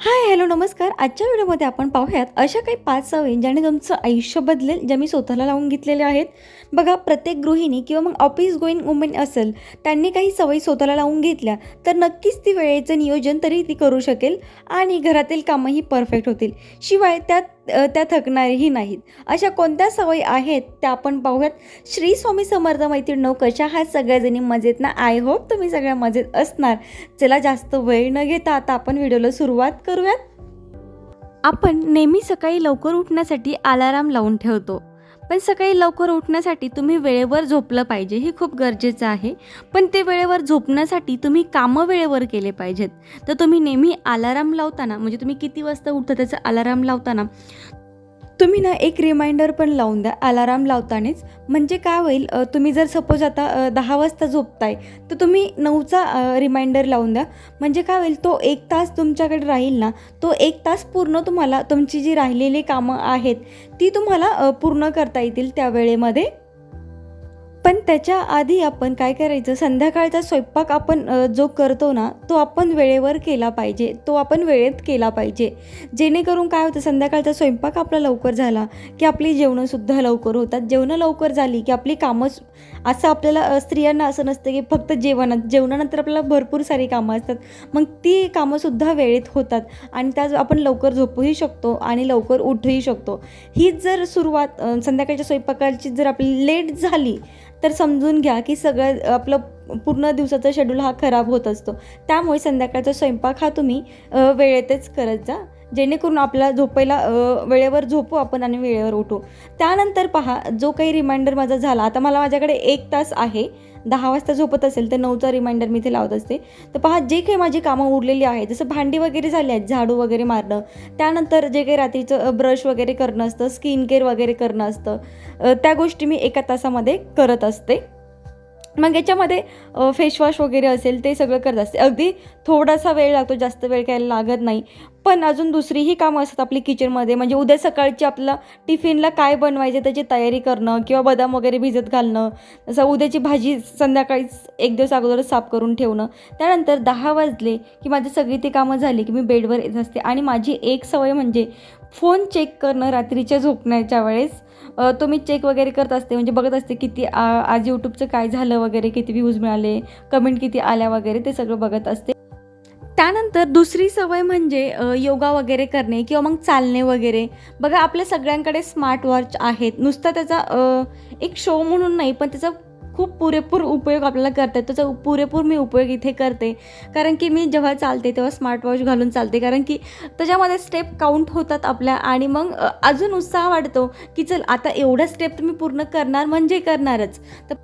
Hi hello नमस्कार. आजच्या व्हिडिओमध्ये आपण पाहूयात अशा काही पाच सवयी ज्याने तुमचं आयुष्य बदलेल ज्या मी स्वतःला लावून घेतलेल्या आहेत. बघा प्रत्येक गृहिणी किंवा मग ऑफिस गोईंग वुमेन असेल त्यांनी काही सवयी स्वतःला लावून घेतल्या तर नक्कीच ती वेळेचं नियोजन तरी ती करू शकेल आणि घरातील कामंही परफेक्ट होतील. शिवाय त्यात त्या थकणारीही नाहीत. अशा कोणत्या सवयी आहेत त्या आपण पाहूयात. श्री स्वामी समर्थ मैत्रीण कशा हा सगळ्याजणी? मजेत ना? आय होप तुम्ही सगळ्या मजेत असणार. चला जास्त वेळ न घेता आता आपण व्हिडिओला सुरुवात करूयात? आपण नेहमी सकाळी लवकर उठण्यासाठी अलाराम लावून ठेवतो. पण सकाळी लवकर उठण्यासाठी तुम्ही वेळेवर झोपलं पाहिजे हे खूप गरजेचं आहे. पण ते वेळेवर झोपण्यासाठी तुम्ही कामं वेळेवर केले पाहिजेत. तर तुम्ही नेहमी अलाराम लावताना म्हणजे तुम्ही किती वाजता उठता त्याचा अलाराम लावताना तुम्ही ना एक रिमाइंडर पण लावून द्या. अलाराम लावतानाच. म्हणजे काय होईल तुम्ही जर सपोज आता दहा वाजता झोपताय तर तुम्ही नऊचा रिमाइंडर लावून द्या. म्हणजे काय होईल तो एक तास तुमच्याकडे राहील ना तो एक तास पूर्ण तुम्हाला तुमची जी राहिलेली कामं आहेत ती तुम्हाला पूर्ण करता येतील त्या वेळेमध्ये. पण त्याच्या आधी आपण काय करायचं? संध्याकाळचा स्वयंपाक आपण जो करतो ना तो आपण वेळेवर केला पाहिजे. तो आपण वेळेत केला पाहिजे. जेणेकरून काय होतं संध्याकाळचा स्वयंपाक आपला लवकर झाला की आपली जेवणंसुद्धा लवकर होतात. जेवणं लवकर झाली की आपली कामं असं आपल्याला स्त्रियांना असं नसतं की फक्त जेवणात जेवणानंतर आपल्याला भरपूर सारी कामं असतात. मग ती कामंसुद्धा वेळेत होतात आणि त्या आपण लवकर झोपूही शकतो आणि लवकर उठूही शकतो. हीच जर सुरुवात संध्याकाळच्या स्वयंपाकाची जर आपली लेट झाली तर समजून घ्या की सगळं आपलं पूर्ण दिवसाचा शेड्यूल हा खराब होत असतो. त्यामुळे संध्याकाळचा स्वयंपाक हा तुम्ही वेळेतच करत जा. जेणेकरून आपल्याला झोपायला वेळेवर झोपू आपण आणि वेळेवर उठू. त्यानंतर पहा जो काही रिमाइंडर माझा झाला आता मला माझ्याकडे एक तास आहे. दहा वाजता झोपत असेल तर नऊचा रिमाइंडर मी इथे लावत असते. तर पहा जे काही माझी कामं उरलेली आहेत जसं भांडी वगैरे झाली आहेत झाडू वगैरे मारणं त्यानंतर जे काही रात्रीचं ब्रश वगैरे करणं असतं स्किन केअर वगैरे करणं असतं त्या गोष्टी मी एका तासामध्ये करत असते. मग याच्यामध्ये फेसवॉश वगैरे असेल ते सगळं करत असते. अगदी थोडासा वेळ लागतो जास्त वेळ काय लागत नाही. पण अजून दुसरीही कामं असतात आपली किचनमध्ये म्हणजे उद्या सकाळची आपलं टिफिनला काय बनवायचे त्याची तयारी करणं किंवा बदाम वगैरे भिजत घालणं जसं उद्याची भाजी संध्याकाळीच एक दिवस अगोदरच साफ करून ठेवणं. त्यानंतर दहा वाजले की माझी सगळी ती कामं झाली की मी बेडवर येत असते. आणि माझी एक सवय म्हणजे फोन चेक करणं रात्रीच्या झोपण्याच्या वेळेस. तुम्ही तो मी चेक वगैरे करत असते म्हणजे बघत असते किती आज यूट्यूबचं काय झालं वगैरे किती व्ह्यूज मिळाले कमेंट किती आल्या वगैरे ते सगळं बघत असते. त्यानंतर दुसरी सवय म्हणजे योगा वगैरे करणे किंवा मग चालणे वगैरे. बघा आपल्या सगळ्यांकडे स्मार्ट वॉच आहेत. नुसता त्याचा एक शो म्हणून नाही पण त्याचा खूप पुरेपूर उपयोग आपल्याला करता येतो त्याचा पुरेपूर मी उपयोग इथे करते. कारण की मी जेव्हा चालते तेव्हा स्मार्टवॉच घालून चालते. कारण की त्याच्यामध्ये स्टेप काउंट होतात आपल्या आणि मग अजून उत्साह वाटतो की चल आता एवढा स्टेप तुम्ही पूर्ण करणार म्हणजे करणारच. तर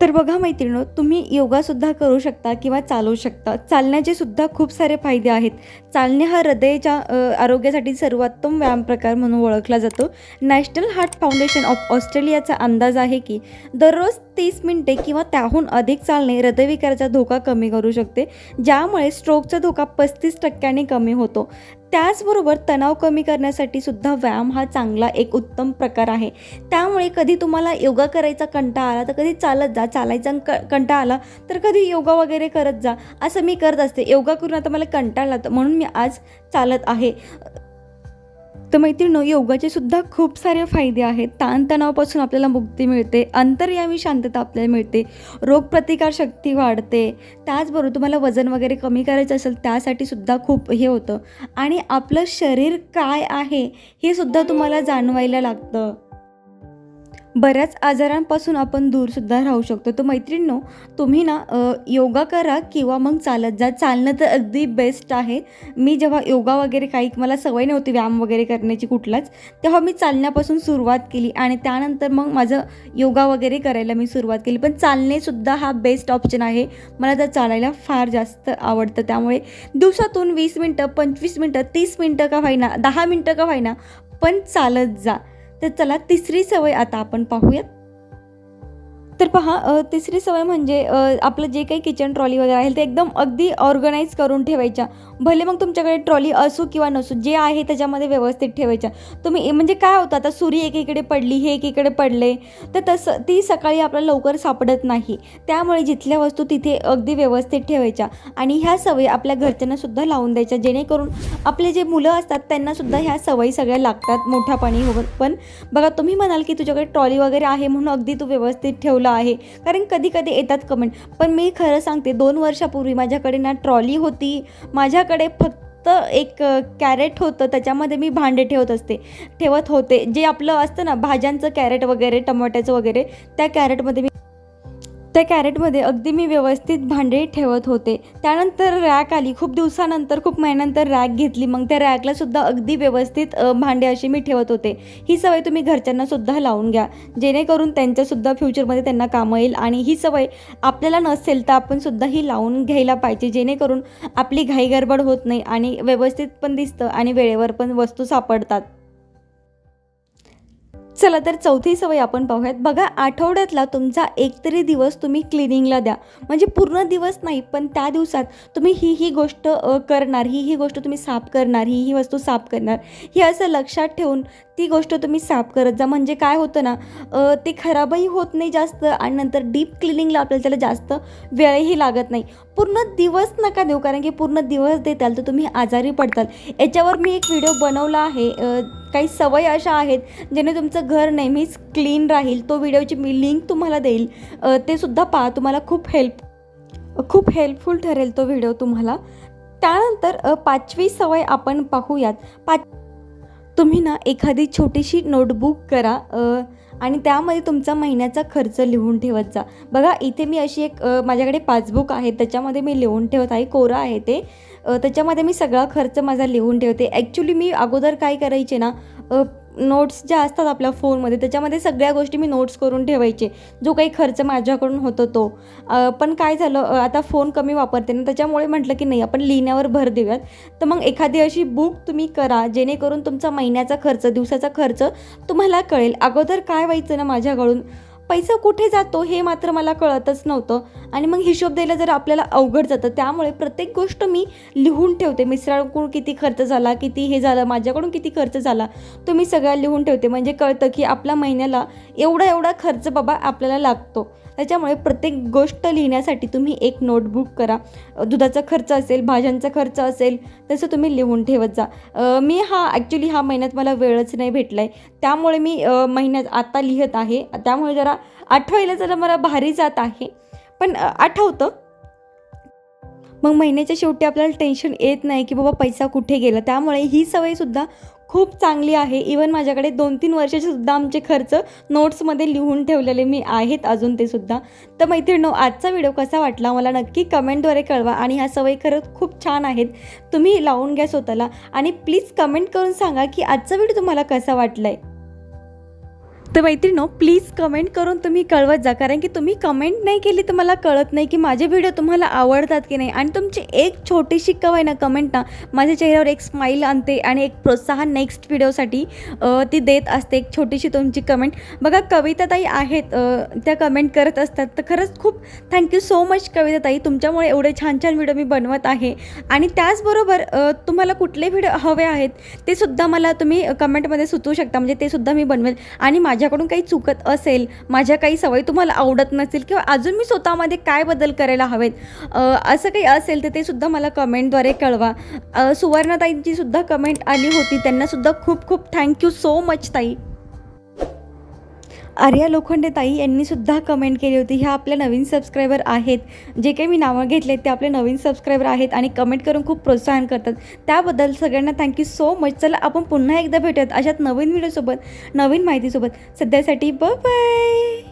तर बघा मैत्रिणी तुम्ही योगासुद्धा करू शकता किंवा चालवू शकता. चालण्याचे सुद्धा खूप सारे फायदे आहेत. चालणे हा हृदयाच्या आरोग्यासाठी सर्वोत्तम व्यायाम प्रकार म्हणून ओळखला जातो. नॅशनल हार्ट फाउंडेशन ऑफ ऑस्ट्रेलियाचा अंदाज आहे की दररोज तीस मिनिटे किंवा त्याहून अधिक चालणे हृदयविकाराचा धोका कमी करू शकते ज्यामुळे स्ट्रोकचा धोका पस्तीस टक्क्याने कमी होतो. त्याचबरोबर तणाव कमी करण्यासाठी सुद्धा व्यायाम हा चांगला एक उत्तम प्रकार आहे. त्यामुळे कधी तुम्हाला योगा करायचा कंटाळा आला तर कधी चालत जा चालायचा क कंटाळा आला तर कधी योगा वगैरे करत जा असं मी करत असते. योगा करून आता मला कंटाळा तर म्हणून मी आज चालत आहे. तर मैत्रिणो योगाचे सुद्धा खूप सारे फायदे आहेत. ताणतणावापासून आपल्याला मुक्ती मिळते अंतर्यामी शांतता आपल्याला मिळते रोगप्रतिकारशक्ती वाढते. त्याचबरोबर तुम्हाला वजन वगैरे कमी करायचं असेल त्यासाठी सुद्धा खूप हे होतं. आणि आपलं शरीर काय आहे हे सुद्धा तुम्हाला जाणवायला लागतं. बऱ्याच आजारांपासून आपण दूरसुद्धा राहू शकतो. तर मैत्रिणींनो तुम्ही ना योगा करा किंवा मग चालत जा. चालणं तर अगदी बेस्ट आहे. मी जेव्हा योगा वगैरे काही मला सवय नव्हती व्यायाम वगैरे करण्याची कुठलाच तेव्हा मी चालण्यापासून सुरुवात केली आणि त्यानंतर मग माझं योगा वगैरे करायला मी सुरुवात केली. पण चालणेसुद्धा हा बेस्ट ऑप्शन आहे. मला तर चालायला फार जास्त आवडतं. त्यामुळे दिवसातून वीस मिनटं पंचवीस मिनटं तीस मिनटं का व्हायना दहा मिनटं का व्हायना पण चालत जा. तर चला तिसरी सवय आता आपण पाहूयात. तर पहा तिसरी सवय म्हणजे आपलं जे काही किचन ट्रॉली वगैरे आहे ते एकदम अगदी ऑर्गनाईज करून ठेवायच्या. भले मग तुमच्याकडे ट्रॉली असू किंवा नसू जे आहे त्याच्यामध्ये व्यवस्थित ठेवायच्या. तुम्ही म्हणजे काय होतं आता सुरी एकीकडे पडली हे एकीकडे पडले तर तसं ती सकाळी आपल्याला लवकर सापडत नाही. त्यामुळे जिथल्या वस्तू तिथे अगदी व्यवस्थित ठेवायच्या आणि ह्या सवयी आपल्या घरच्यांनासुद्धा लावून द्यायच्या जेणेकरून आपले जे मुलं असतात त्यांनासुद्धा ह्या सवयी सगळ्या लागतात मोठ्यापणी हो पण बघा तुम्ही म्हणाल की तुझ्याकडे ट्रॉली वगैरे आहे म्हणून अगदी तू व्यवस्थित ठेवलं आहे. कारण कधी कधी येतात कमेंट पण मी खरं सांगते दोन वर्षापूर्वी माझ्याकडे ना ट्रॉली होती. माझ्याकडे फक्त एक कॅरेट होतं त्याच्यामध्ये मी भांडे ठेवत असते. ठेवत होते. जे आपलं असतं ना भाज्यांचं कॅरेट वगैरे टमाट्याचं वगैरे त्या कॅरेटमध्ये मी त्या कॅरेटमध्ये अगदी मी व्यवस्थित भांडे ठेवत होते. त्यानंतर रॅक आली. खूप दिवसानंतर खूप महिन्यानंतर रॅक घेतली. मग त्या रॅकला सुद्धा अगदी व्यवस्थित भांडे अशी मी ठेवत होते. ही सवय तुम्ही घरच्यांना सुद्धा लावून घ्या. जेणेकरून त्यांच्यासुद्धा फ्युचरमध्ये त्यांना कामं येईल आणि ही सवय आपल्याला नसेल तर आपण सुद्धा ही लावून घ्यायला पाहिजे. जेणेकरून आपली घाई गडबड होत नाही आणि व्यवस्थित पण दिसतं आणि वेळेवर पण वस्तू सापडतात. चला तर चौथी सवय आपण पाहूयात. बघा आठवड्यातला तुमचा एक तरी दिवस तुम्ही क्लिनिंगला द्या. म्हणजे पूर्ण दिवस नाही पण त्या दिवसात तुम्ही ही ही गोष्ट करणार ही ही गोष्ट तुम्ही साफ करणार ही ही वस्तू साफ करणार हे असं लक्षात ठेवून ती गोष्ट तुम्ही साफ करत जा. म्हणजे काय होतं ना ते खराबही होत नाही जास्त आणि नंतर डीप क्लिनिंगला आपल्याला त्याला जास्त वेळही लागत नाही. पूर्ण दिवस नका देऊ कारण की पूर्ण दिवस देताल तर तुम्ही आजारी पडताल. याच्यावर मी एक व्हिडिओ बनवला आहे. काही सवय अशा आहेत ज्याने तुमचं घर नेहमीच क्लीन राहील. तो व्हिडिओची मी लिंक तुम्हाला देईल. ते सुद्धा पहा तुम्हाला खूप हेल्प खूप हेल्पफुल ठरेल तो व्हिडिओ तुम्हाला. त्यानंतर पाचवी सवय आपण पाहूयात. पाच तुम्ही ना एखादी छोटीशी नोटबुक करा आणि त्यामध्ये तुमचा महिन्याचा खर्च लिहून ठेवत जा. बघा इथे मी अशी एक माझ्याकडे पासबुक आहे त्याच्यामध्ये मी लिहून ठेवत आहे कोरा आहे ते. त्याच्यामध्ये मी सगळा खर्च माझा लिहून ठेवते. ॲक्च्युली मी अगोदर काय करायचे ना नोट्स ज्या असतात आपल्या फोनमध्ये त्याच्यामध्ये सगळ्या गोष्टी मी नोट्स करून ठेवायचे. जो काही खर्च माझ्याकडून होतो तो. पण काय झालं आता फोन कमी वापरते ना त्याच्यामुळे म्हटलं की नाही आपण लिहिण्यावर भर देऊयात. तर मग एखादी अशी बुक तुम्ही करा जेणेकरून तुमचा महिन्याचा खर्च दिवसाचा खर्च तुम्हाला कळेल. अगोदर काय व्हायचं ना माझ्याकडून? पैसा कुठे जातो हे मात्र मला कळतच नव्हतं. आणि मग हिशोब द्यायला जर आपल्याला अवघड जातं त्यामुळे प्रत्येक गोष्ट मी लिहून ठेवते. मिस्टरांकडून किती खर्च झाला किती हे झालं माझ्याकडून किती खर्च झाला तो मी सगळा लिहून ठेवते. म्हणजे कळतं की आपल्या महिन्याला एवढा एवढा खर्च बाबा आपल्याला लागतो. त्याच्यामुळे प्रत्येक गोष्ट लिहिण्यासाठी तुम्ही एक नोटबुक करा. दुधाचा खर्च असेल भाज्यांचा खर्च असेल तसं तुम्ही लिहून ठेवत जा. मी हा ॲक्च्युली हा महिन्यात मला वेळच नाही भेटला आहे त्यामुळे मी महिन्यात आता लिहित आहे. त्यामुळे जरा आठवायला जरा मला भारी जात आहे. पण आठवतं. मग महिन्याच्या शेवटी आपल्याला टेन्शन येत नाही की बाबा पैसा कुठे गेला. त्यामुळे ही सवयसुद्धा खूप चांगली आहे. इवन माझ्याकडे दोन तीन वर्षाचे सुद्धा आमचे खर्च नोट्समध्ये लिहून ठेवलेले मी आहेत अजून ते सुद्धा. तर मैत्रिणो आजचा व्हिडिओ कसा वाटला मला नक्की कमेंटद्वारे कळवा आणि ह्या सवयी खरंच खूप छान आहेत. तुम्ही लावून घ्या स्वतःला आणि प्लीज कमेंट करून सांगा की आजचा व्हिडिओ तुम्हाला कसा वाटला आहे तर मैत्रिणो प्लीज कमेंट करून तुम्ही कळवत जा. कारण की तुम्ही कमेंट नाही केली तर मला कळत नाही की माझे व्हिडिओ तुम्हाला आवडतात की नाही. आणि तुमची एक छोटीशी कवाय ना कमेंट ना माझ्या चेहऱ्यावर एक स्माईल आणते आणि एक प्रोत्साहन नेक्स्ट व्हिडिओसाठी ती देत असते. एक छोटीशी तुमची कमेंट बघा कविताताई आहेत त्या कमेंट करत असतात. तर खरंच खूप थँक्यू सो मच कविताताई. तुमच्यामुळे एवढे छान छान व्हिडिओ मी बनवत आहे. आणि त्याचबरोबर तुम्हाला कुठले व्हिडिओ हवे आहेत ते सुद्धा मला तुम्ही कमेंटमध्ये सुचवू शकता. म्हणजे ते सुद्धा मी बनवेल. आणि माझ्या माझ्याकडून काही चुकत असेल माझ्या काही सवयी तुम्हाला आवडत नसेल किंवा अजून मी स्वतःमध्ये काय बदल करायला हवेत असं काही असेल तर ते सुद्धा मला कमेंटद्वारे कळवा. अ, सुवर्णाताईंची सुद्धा कमेंट आली होती त्यांना सुद्धा खूप खूप थँक्यू सो मच ताई. आर्या लोखंडे ताई यांनी सुद्धा कमेंट केली होती. ह्या आपल्या नवीन सबस्क्रायबर आहेत. जे काही मी नावं घेतले ते आपले नवीन सबस्क्रायबर आहेत आणि कमेंट करून खूप प्रोत्साहन करतात. त्याबद्दल सगळ्यांना थँक्यू सो मच चला आपण पुन्हा एकदा भेटूयात अशात नवीन व्हिडिओसोबत नवीन माहितीसोबत. सध्यासाठी ब बाय